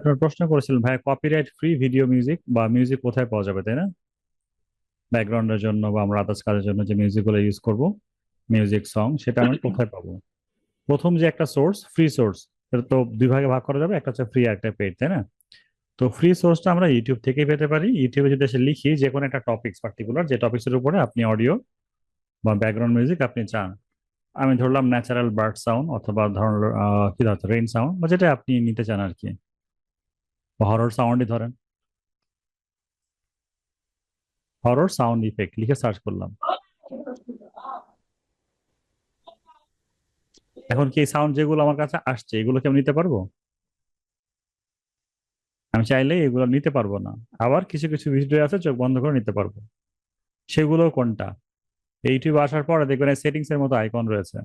আপনার প্রশ্ন করেছিলেন ভাই কপিরাইট ফ্রি ভিডিও মিউজিক বা মিউজিক কোথায় পাওয়া যাবে, তাই না? ব্যাকগ্রাউন্ডের জন্য বা আমরা আদার্স কাজের জন্য যে মিউজিকগুলো ইউজ করব মিউজিক সং সেটা আমি কোথায় পাবো? প্রথম যে একটা সোর্স ফ্রি সোর্স সেটা তো দুই ভাগে ভাগ করা যাবে, একটা হচ্ছে ফ্রি একটা পেড তাই না? তো ফ্রি সোর্সটা আমরা ইউটিউব থেকেই পেতে পারি। ইউটিউবে যদি এসে লিখি যে কোনো একটা টপিকস পার্টিকুলার যে টপিক্সের উপরে আপনি অডিও বা ব্যাকগ্রাউন্ড মিউজিক আপনি চান। আমি ধরলাম ন্যাচারাল বার্ড সাউন্ড অথবা ধরুন কি ধরতে রেইন সাউন্ড বা যেটা আপনি নিতে চান আর কি। হরর সাউন্ডই ধরেন। হরর সাউন্ড ইফেক্ট লিখে সার্চ করলাম। এখন কি সাউন্ড যেগুলো আমার কাছে আসছে, এগুলো কি আমি নিতে পারব? আমি চাইলে এগুলো নিতে পারব না। আবার কিছু কিছু ভিডিও আছে, চোখ বন্ধ করে নিতে পারব। সেগুলো কোনটা? ইউটিউবে আসার পরে দেখবেন সেটিংস এর মতো আইকন রয়েছে।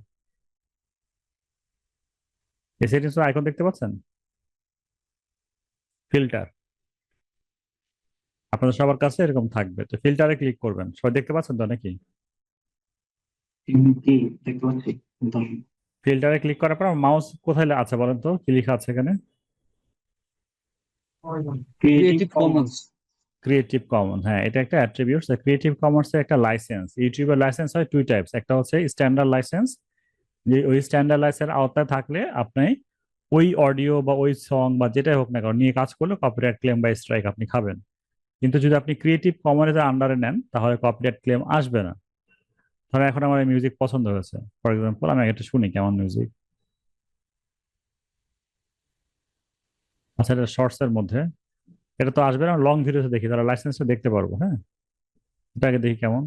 এই সেটিংস আইকন দেখতে পাচ্ছেন? ফিল্টার আপনাদের সবার কাছে এরকম থাকবে। তো ফিল্টারে ক্লিক করবেন। সবাই দেখতে পাচ্ছেন তো নাকি? কি দেখতে পাচ্ছি। কিন্তু ফিল্টারে ক্লিক করার পর মাউস কোথায় আছে বলেন তো? কি লেখা আছে এখানে? ক্রিয়েটিভ কমন্স ক্রিয়েটিভ কমন হ্যাঁ এটা একটা অ্যাট্রিবিউটস ক্রিয়েটিভ কমন্স এর একটা লাইসেন্স ইউটিউবের লাইসেন্স হয় দুই টাইপস একটা হচ্ছে স্ট্যান্ডার্ড লাইসেন্স যে ওই স্ট্যান্ডার্ড লাইসেন্স আওতায় থাকলে আপনি ওই অডিও বা ওই সং বা যেটাই হোক না কেন নিয়ে কাজ করলে কপিরাইট ক্লেম বা স্ট্রাইক আপনি খাবেন। কিন্তু যদি আপনি ক্রিয়েটিভ কমনের আন্ডারে নেন, তাহলে কপিরাইট ক্লেম আসবে না। ধরেন এখন আমার মিউজিক পছন্দ হয়েছে। ফর এক্সাম্পল আমি এটা শুনি কেমন মিউজিক আচ্ছা এটা শর্টস এর মধ্যে। এটা তো আসবে না লং ভিডিওতে দেখি, তাহলে লাইসেন্সটা দেখতে পারব হ্যাঁ? এটা আগে দেখি কেমন।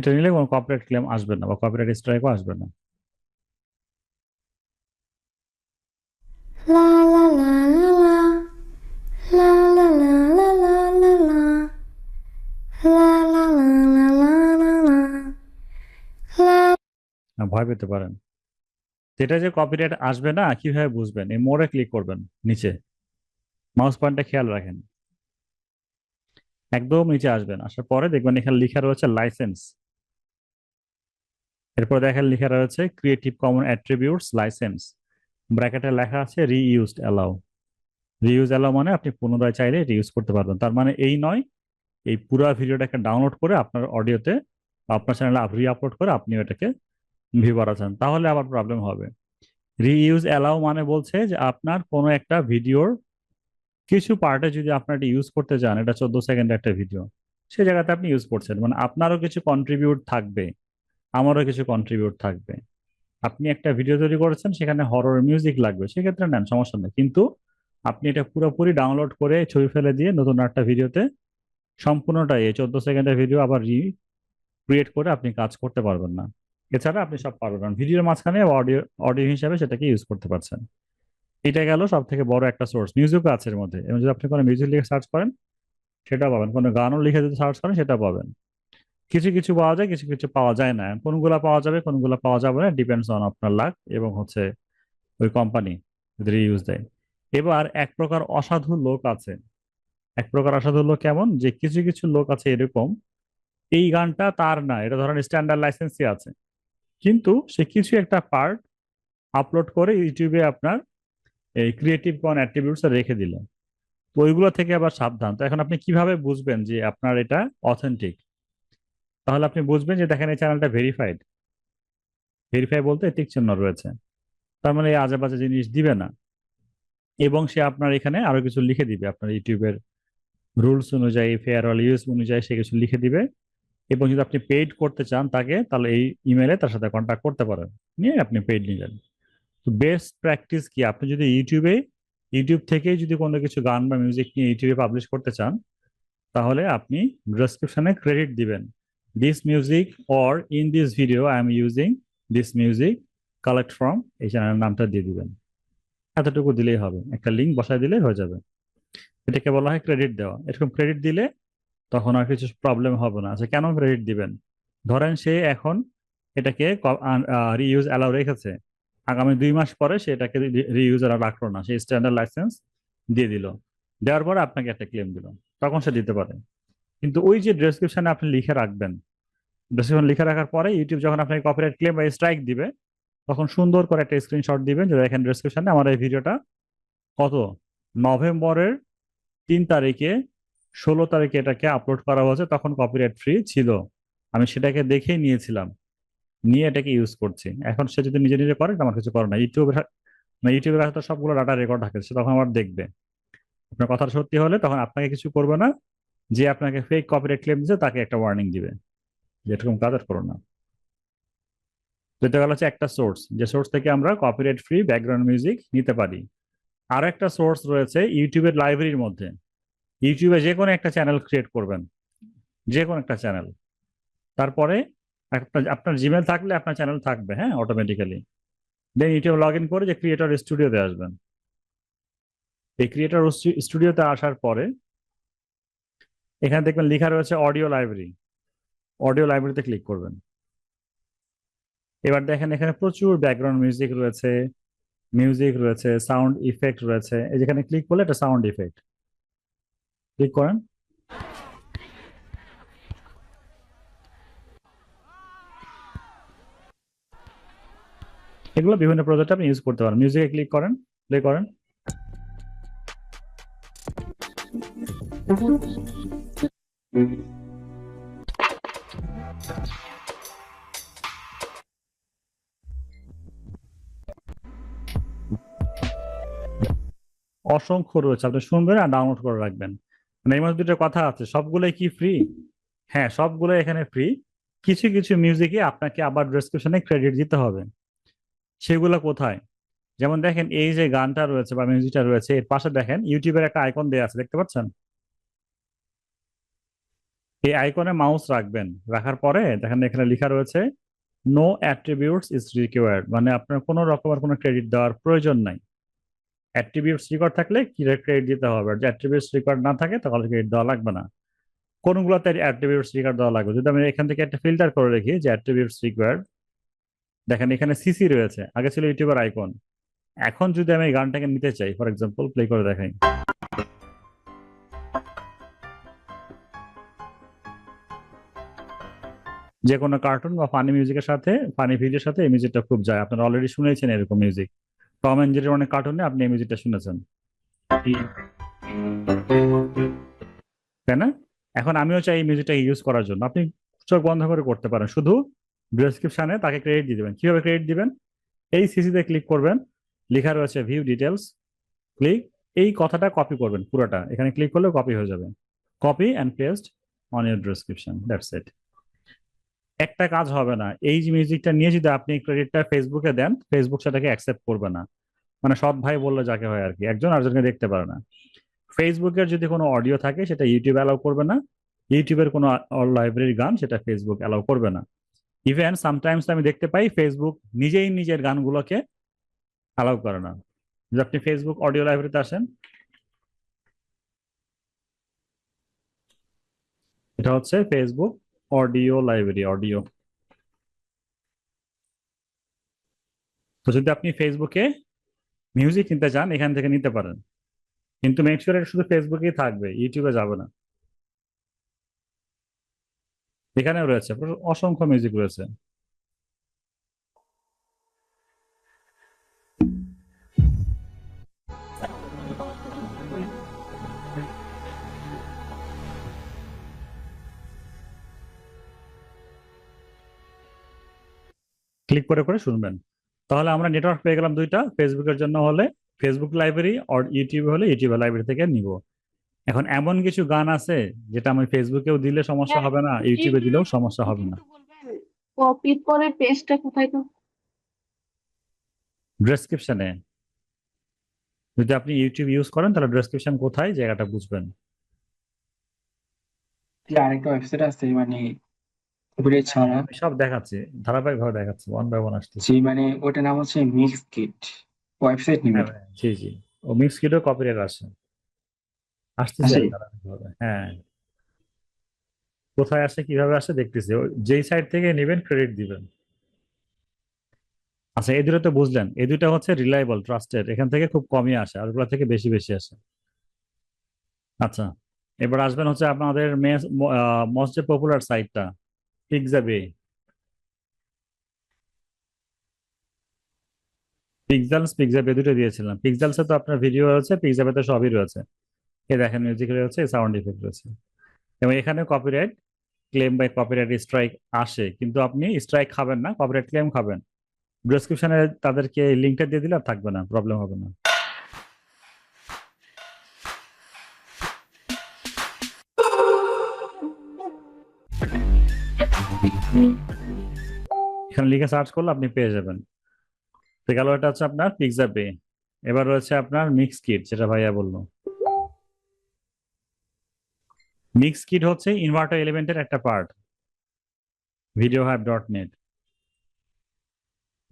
এটা নিলে কোনো কপিরাইট ক্লেম আসবে না বা কপিরাইট স্ট্রাইকও আসবে না ভয় পেতে পারেন এটা যে কপিরাইট আসবে না কীভাবে বুঝবেন এই মোড়ে ক্লিক করবেন নিচে মাউস পয়েন্টটা খেয়াল রাখেন একদম নিচে আসবেন আসার পরে দেখবেন এখানে লেখা রয়েছে লাইসেন্স এরপর দেখেন লেখা রয়েছে ক্রিয়েটিভ কমন অ্যাট্রিবিউটস লাইসেন্স ব্র্যাকেটে লেখা আছে রিইউজড অ্যালাউ রিইউজ অ্যালাউ মানে আপনি পুনরায় চাইলে রিইউজ করতে পারবেন। তার মানে এই নয়, এই পুরো ভিডিওটাকে ডাউনলোড করে আপনার অডিওতে আপনার চ্যানেলে রি আপলোড করে আপনি এটাকে ভিউ করাচ্ছেন তাহলে আবার প্রবলেম হবে। রিইউজ অ্যালাউ মানে বলছে যে আপনার কোনো একটা ভিডিওর কিছু পার্টে যদি আপনার এটা ইউজ করতে চান, এটা চোদ্দ সেকেন্ডের একটা ভিডিও সেই জায়গাতে আপনি ইউজ করছেন। মানে আপনারও কিছু কন্ট্রিবিউট থাকবে। আমারও কিছু কন্ট্রিবিউট থাকবে। আপনি একটা ভিডিও তৈরি করেছেন, সেখানে হরর মিউজিক লাগবে, সেক্ষেত্রে নেন, সমস্যা নেই। কিন্তু আপনি এটা পুরোপুরি ডাউনলোড করে ছবি ফেলে দিয়ে নতুন একটা ভিডিওতে সম্পূর্ণটাই এই চোদ্দ সেকেন্ডের ভিডিও আবার রি ক্রিয়েট করে আপনি কাজ করতে পারবেন না। এছাড়া আপনি সব পারবেন ভিডিওর মাঝখানে অডিও অডিও হিসাবে সেটাকে ইউজ করতে পারছেন। এটা গেল সব থেকে বড় একটা সোর্স মিউজিকও আছে এর মধ্যে। এবং যদি আপনি কোনো মিউজিক লিখে সার্চ করেন সেটা পাবেন। কোনো গানও লিখে যদি সার্চ করেন সেটা পাবেন। কিছু কিছু পাওয়া যায়, কিছু কিছু পাওয়া যায় না। কোনগুলা পাওয়া যাবে, কোনগুলা পাওয়া যাবে না ডিপেন্ডস অন আপনার লাক এবং হচ্ছে ওই কোম্পানি যদি ইউজ দেয়। এবার এক প্রকার অসাধু লোক আছে। এক প্রকার অসাধু লোক কেমন যে কিছু কিছু লোক আছে এরকম, এই গানটা তার না, এটা ধরেন স্ট্যান্ডার্ড লাইসেন্সই আছে। কিন্তু সে কিছু একটা পার্ট আপলোড করে ইউটিউবে আপনার এই ক্রিয়েটিভ কোন অ্যাট্রিবিউটস রেখে দিল। তো ওইগুলো থেকে আবার সাবধান। তো এখন আপনি কীভাবে বুঝবেন যে আপনার এটা অথেন্টিক তাহলে আপনি বুঝবেন যে দেখেন এই চ্যানেলটা ভেরিফাইড ভেরিফাই বলতে টিক চিহ্ন রয়েছে। তার মানে এই আজে বাজে জিনিস দিবে না। এবং সে আপনার এখানে আরও কিছু লিখে দিবে। আপনার ইউটিউবের রুলস অনুযায়ী ফেয়ার অল ইউজ অনুযায়ী সে কিছু লিখে দিবে। এবং যদি আপনি পেইড করতে চান তাকে, তাহলে এই ইমেলে তার সাথে কন্ট্যাক্ট করতে পারেন। নিয়ে আপনি পেইড নিলেন। তো বেস্ট প্র্যাকটিস কি? আপনি যদি ইউটিউবে, ইউটিউব থেকেই যদি কোনো কিছু গান বা মিউজিক নিয়ে ইউটিউবে পাবলিশ করতে চান, তাহলে আপনি ডেসক্রিপশনে ক্রেডিট দিবেন। This music or in this video I am using this music collect from এই চ্যানেলের নামটা দিয়ে দিবেন। এতটুকু দিলেই হবে। একটা লিঙ্ক বসায় দিলেই হয়ে যাবে। এটাকে বলা হয় ক্রেডিট দেওয়া। এরকম ক্রেডিট দিলে তখন আর কিছু প্রবলেম হবে না। আচ্ছা কেন ক্রেডিট দিবেন? ধরেন সে এখন এটাকে রিইউজ অ্যালাউ রেখেছে। আগামী দুই মাস পরে সে এটাকে রিইউজ আর রাখল না। সে স্ট্যান্ডার্ড লাইসেন্স দিয়ে দিল। দেওয়ার পরে আপনাকে একটা ক্লেম দিল। তখন সে দিতে পারে। কিন্তু ওই যে ডেসক্রিপশনে আপনি লিখে রাখবেন ডেসক্রিপশন লিখে রাখার পরে ইউটিউব যখন আপনাকে কপিরাইট ক্লেম বা স্ট্রাইক দিবে, তখন সুন্দর করে একটা স্ক্রিনশট দিবেন যে দেখেন ডেসক্রিপশনে আমার এই ভিডিওটা কত? নভেম্বরের তিন তারিখে ষোলো তারিখে এটাকে আপলোড করা হয়েছে, তখন কপিরাইট ফ্রি ছিল। আমি সেটাকে দেখেই নিয়েছিলাম, নিয়ে এটাকে ইউজ করছি। এখন সে যদি নিজে নিজে করে, আমার কিছু করে না ইউটিউবের মানে ইউটিউবের হয়তো সবগুলো ডাটা রেকর্ড থাকে সে তখন আমার দেখবে। আপনার কথা সত্যি হলে তখন আপনাকে কিছু করবে না। যে আপনাকে ফেক কপিরাইট ক্লেম দিচ্ছে তাকে একটা ওয়ার্নিং দিবে। যে এরকম কাজ আর করো না। যেটা গেল হচ্ছে একটা সোর্স যে সোর্স থেকে আমরা কপিরাইট ফ্রি ব্যাকগ্রাউন্ড মিউজিক নিতে পারি। আর একটা সোর্স রয়েছে ইউটিউবের লাইব্রেরির মধ্যে। ইউটিউবে যে কোনো একটা চ্যানেল ক্রিয়েট করবেন। যে কোনো একটা চ্যানেল তারপরে আপনার আপনার জিমেল থাকলে আপনার চ্যানেল থাকবে হ্যাঁ automatically then YouTube log in করে যে ক্রিয়েটর স্টুডিওতে আসবেন। এই ক্রিয়েটর স্টুডিওতে আসার পরে এখানে দেখবেন লেখা রয়েছে অডিও লাইব্রেরি অডিও লাইব্রেরিতে ক্লিক করবেন। এবার দেখেন এখানে প্রচুর ব্যাকগ্রাউন্ড মিউজিক রয়েছে মিউজিক রয়েছে সাউন্ড ইফেক্ট রয়েছে। এই যেখানে ক্লিক করলে এটা সাউন্ড ইফেক্ট ক্লিক করেন। এগুলো বিভিন্ন প্রজেক্ট আপনি ইউজ করতে পারেন। মিউজিকে ক্লিক করেন প্লে করেন। অসংখ্য রয়েছে। আপনি শুনবেন আর ডাউনলোড করে রাখবেন। মানে এই মধ্যে দুটো কথা আছে, সবগুলোই কি ফ্রি হ্যাঁ সবগুলো এখানে ফ্রি কিছু কিছু মিউজিকে আপনাকে আবার ডেসক্রিপশনে ক্রেডিট দিতে হবে। সেগুলো কোথায়? যেমন দেখেন, এই যে গানটা রয়েছে বা মিউজিকটা রয়েছে, এর পাশে দেখেন ইউটিউবের একটা আইকন দেওয়া আছে, দেখতে পাচ্ছেন? এই আইকনে মাউস রাখবেন। রাখার পরে দেখেন এখানে লেখা রয়েছে নো অ্যাট্রিবিউটস ইজ রিকোয়ার্ড মানে আপনার কোনো রকমের কোনো ক্রেডিট দেওয়ার প্রয়োজন নাই। অ্যাট্রিবিউটস রেকর্ড থাকলে ক্রেডিট দিতে হবে? যে অ্যাট্রিবিউটস রিকোয়ার্ড না থাকে, তাহলে ক্রেডিট দেওয়া লাগবে না। কোনগুলোতে অ্যাট্রিবিউটস রেকর্ড দেওয়া লাগবে? যদি আমি এখান থেকে একটা ফিল্টার করে রাখি যে অ্যাট্রিবিউটস রিকোয়ার্ড দেখেন এখানে সিসি রয়েছে। আগে ছিল ইউটিউবের আইকন। এখন যদি আমি এই গানটাকে নিতে চাই ফর এক্সাম্পল প্লে করে দেখাই। যে কোনো কার্টুন বা ফানি মিউজিকের সাথে ফানি ভিডিওর সাথে এই মিউজিকটা খুব যায়। আপনারা অলরেডি শুনেছেন এরকম মিউজিক টম এন্ড জেরির অনেক কার্টুনে আপনি এই মিউজিকটা শুনেছেন। তাই না? এখন আমিও চাই এই মিউজিকটা ইউজ করার জন্য। আপনি চোখ বন্ধ করে করতে পারেন। শুধু ডেসক্রিপশনে তাকে ক্রেডিট দিয়ে দেবেন। কীভাবে ক্রেডিট দিবেন? এই সিসিতে ক্লিক করবেন। লেখা রয়েছে ভিউ ডিটেলস ক্লিক এই কথাটা কপি করবেন পুরোটা। এখানে ক্লিক করলে কপি হয়ে যাবে। Copy and paste on your description that's it একটা কাজ হবে না। এই যে মিউজিকটা নিয়ে যদি আপনি ক্রেডিটটা ফেসবুকে দেন ফেসবুক সেটাকে অ্যাকসেপ্ট করবে না। মানে সৎ ভাই বললে যাকে হয় আর কি একজন আরেকজনকে দেখতে পারে না। ফেসবুকের যদি কোনো অডিও থাকে, সেটা ইউটিউব অ্যালাউ করবে না। ইউটিউবের কোনো লাইব্রেরির গান সেটা ফেসবুক অ্যালাউ করবে না। ইভেন সামটাইমস আমি দেখতে পাই ফেসবুক নিজেই নিজের গানগুলোকে অ্যালাউ করে না। যদি আপনি ফেসবুক অডিও লাইব্রেরিতে আসেন, এটা হচ্ছে ফেসবুক অডিও লাইব্রেরি, অডিও। তো যদি আপনি ফেসবুকে মিউজিক নিতে চান, এখান থেকে নিতে পারেন। কিন্তু মেক শিওর এটা শুধু ফেসবুকেই থাকবে, ইউটিউবে যাবে না। এখানেও রয়েছে, অসংখ্য মিউজিক রয়েছে। ক্লিক করে করে শুনবেন। তাহলে আমরা নেটওয়ার্ক পেয়ে গেলাম দুইটা। ফেসবুকের জন্য হলে ফেসবুক লাইব্রেরি আর ইউটিউব হলে ইউটিউব লাইব্রেরি থেকে নিব। এখন এমন কিছু গান আছে যেটা আমি ফেসবুকেও দিলে সমস্যা হ্যাঁ, হবে না ইউটিউবে দিলেও সমস্যা হবে না। কপির পরে পেস্টটা কোথায় তো? ডেসক্রিপশনে যদি আপনি ইউটিউব ইউজ করেন তাহলে ডেসক্রিপশন কোথায় জায়গাটা বুঝবেন। আরেকটা ওয়েবসাইট আছে মানে কপিরাইট ছাড়া আমি সব দেখাচ্ছি ধারাবাহিক ভাবে দেখাচ্ছি ওয়ান বাই ওয়ান আসতেছি। জি মানে ওটার নাম হচ্ছে মিক্স কিট ওয়েবসাইট নেম জি জি। ও মিক্স কিডও কপিরাইট আসে আসতেছে ধারাবাহিকভাবে হ্যাঁ। কোথায় আসে কীভাবে আসে দেখতেছি। যেই সাইড থেকে নেবেন ক্রেডিট দিবেন। আচ্ছা এই দুটো তো বুঝলেন। এই দুটো হচ্ছে রিলায়েবল ট্রাস্টেড এখান থেকে খুব কমই আসে আর ওগুলো থেকে বেশি বেশি আসে। আচ্ছা এবার আসবেন হচ্ছে আপনাদের মোস্ট পপুলার সাইটটা পিকজাবে পিক্সেলস পিকজাবে দুটো দিয়েছিলাম। পিক্সেলসে তো আপনার ভিডিও রয়েছে পিকজাবেতে সবই রয়েছে। এই দেখেন মিউজিক রয়েছে সাউন্ড ইফেক্ট রয়েছে। এবং এখানে copyright claim by copyright strike আসে, কিন্তু আপনি স্ট্রাইক খাবেন না কপিরাইট ক্লেম খাবেন। ডেসক্রিপশনে তাদেরকে লিঙ্কটা দিয়ে দিলে আর থাকবে না প্রবলেম হবে না। এখানে লিখে সার্চ করলে আপনি পেয়ে যাবেন। তো গেল এটা হচ্ছে আপনার পিৎজা পে এবার রয়েছে আপনার মিক্স কিট যেটা ভাইয়া বলল। মিক্স কিট হচ্ছে ইনভার্টার এলিমেন্টের একটা part video hype dot net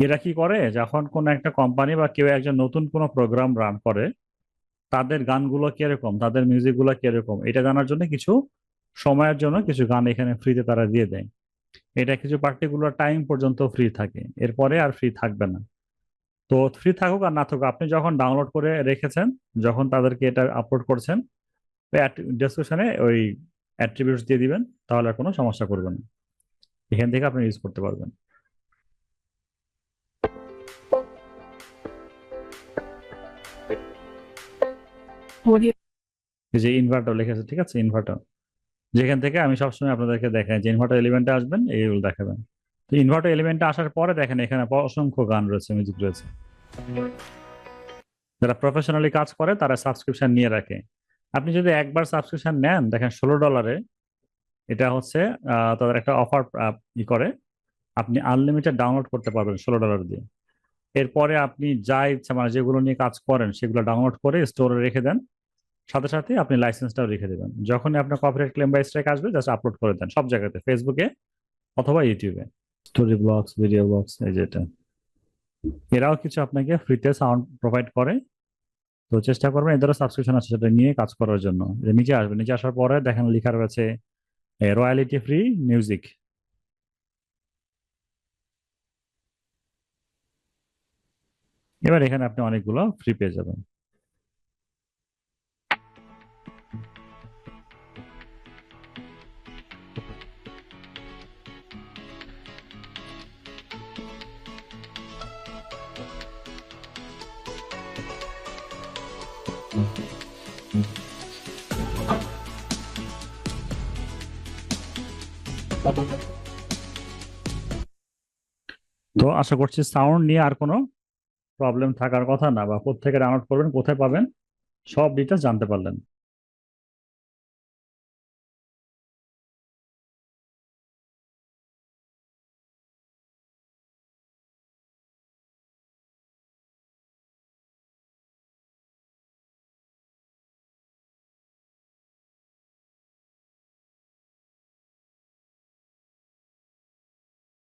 এরা কি করে? যখন কোনো একটা কোম্পানি বা কেউ একজন নতুন কোনো প্রোগ্রাম রান করে, তাদের গানগুলো কীরকম? তাদের মিউজিকগুলো কীরকম? এটা জানার জন্য কিছু সময়ের জন্য কিছু গান এখানে ফ্রিতে তারা দিয়ে দেয়। এটা কিছু পার্টিকুলার টাইম পর্যন্ত ফ্রি থাকে। এরপরে আর ফ্রি থাকবে না। তো ফ্রি থাকুক আর না থাকুক আপনি যখন ডাউনলোড করে রেখেছেন যখন তাদেরকে এটা আপলোড করছেন ডেসক্রিপশনে ওই অ্যাট্রিবিউটস দিয়ে দিবেন তাহলে আর কোনো সমস্যা করবেন না। এখান থেকে আপনি ইউজ করতে পারবেন। যে ইনভার্টার লিখেছে ঠিক আছে? ইনভার্টার যেখান থেকে আমি সবসময় আপনাদেরকে দেখাই যে ইনভার্টার এলিমেন্টে আসবেন এইগুলো দেখাবেন। তো ইনভার্টার এলিমেন্টে আসার পরে দেখেন এখানে অসংখ্য গান রয়েছে মিউজিক রয়েছে। যারা প্রফেশনালি কাজ করে, তারা সাবস্ক্রিপশন নিয়ে রাখে। আপনি যদি একবার সাবস্ক্রিপশন নেন, দেখেন ষোলো ডলারে এটা হচ্ছে তাদের একটা অফার ই করে। আপনি আনলিমিটেড ডাউনলোড করতে পারবেন ষোলো ডলার দিয়ে। এরপরে আপনি যা ইচ্ছা মানে যেগুলো নিয়ে কাজ করেন, সেগুলো ডাউনলোড করে স্টোরে রেখে দেন। সাথে সাথে আপনি লাইসেন্সটাও রেখে দেবেন। যখনই আপনার কপিরাইট ক্লেম বা স্ট্রাইক আসবে জাস্ট আপলোড করে দেন সব জায়গাতে ফেসবুকে অথবা ইউটিউবে স্টোরি ব্লগস ভিডিও ব্লগস এই যেটা এরাও কিছু আপনাকে ফ্রিতে সাউন্ড প্রোভাইড করে। তো চেষ্টা করবেন এদেরও সাবস্ক্রিপশন আছে সেটা নিয়ে কাজ করার জন্য। নিচে আসবে নিচে আসার পরে দেখেন লেখা রয়েছে রয়্যালিটি ফ্রি মিউজিক এবার এখানে আপনি অনেকগুলো ফ্রি পেয়ে যাবেন। তো আশা করছি সাউন্ড নিয়ে আর কোনো প্রবলেম থাকার কথা না, বা কোথেকে ডাউনলোড করবেন, কোথায় পাবেন, সব ডিটেলস জানতে পারলেন।